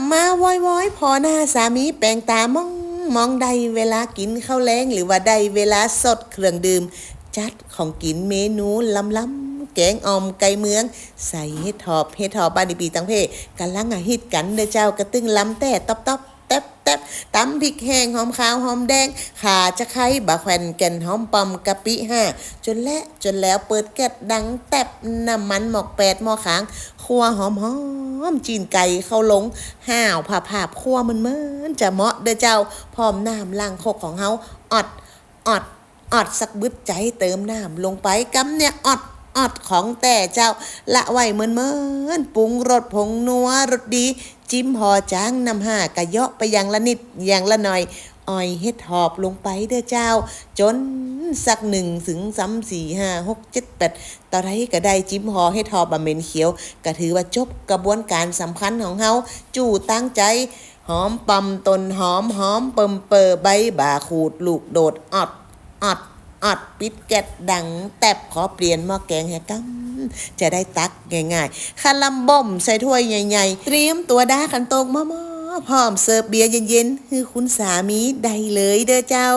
ำมาว้อยว้อยๆพอหน้าสามีแปลงตามองมองใดเวลากินข้าวแรงหรือว่าใดเวลาสดเครื่องดื่ม จัดของกินเมนูล้ำล้ำแกงออมไก่เมือง ใส่เห็ดทอบเห็ดทอบบานิปีตังเพกันลังอาฮิตกันเด้อเจ้ากระตึงล้ำแต่ต๊อบต๊อบ ตำพริกแห้งหอมขาวหอมแดงขาจะไคร้บะแควนแก่นหอมปอมกะปิห้าจนและจนแล้วเปิดแก๊สดังแตบน้ำมันหมอกแปดหม้อขางครัวหอมหอมจีนไก่เข้าลงห้าวผ่าผาบครัวมันเหมือนจะเหมาะเด้อเจ้าพร้อมน้ำล้างโคกของเฮาอดอดออดสักบึดใจเติมน้ำลงไปกำเนี่ยออด ออดของแต่เจ้า ละไว้เหมือนเมินปรุงรสผงนัวรสดี จิ้มหอจางนำห้ากะเยาะไปอย่างละนิดอย่างละหน่อยอ้อยเฮ็ดหอบลงไปเด้อเจ้า จนสักหนึ่งถึงสามสี่ห้าหกเจ็ดแปดต่อไรก็ได้จิ้มหอเฮ็ดหอบบะเหม็นเขียว ก็ถือว่าจบกระบวนการสำคัญของเฮาจู่ตั้งใจหอมปำตนหอมหอมเปิมเปอใบบาขูดลูกโดดออดอัด อัดปิดแกดดัง แตบขอเปลี่ยนหม้อแกงให้กัจะได้ตักง่ายๆคาลัมบ่มใส่ถ้วยใหญ่ๆ เตรียมตัวดาขันโตกมอๆพร้อมเสิร์ฟเบียร์เย็นๆ คือคุณสามีได้เลยเด้อเจ้า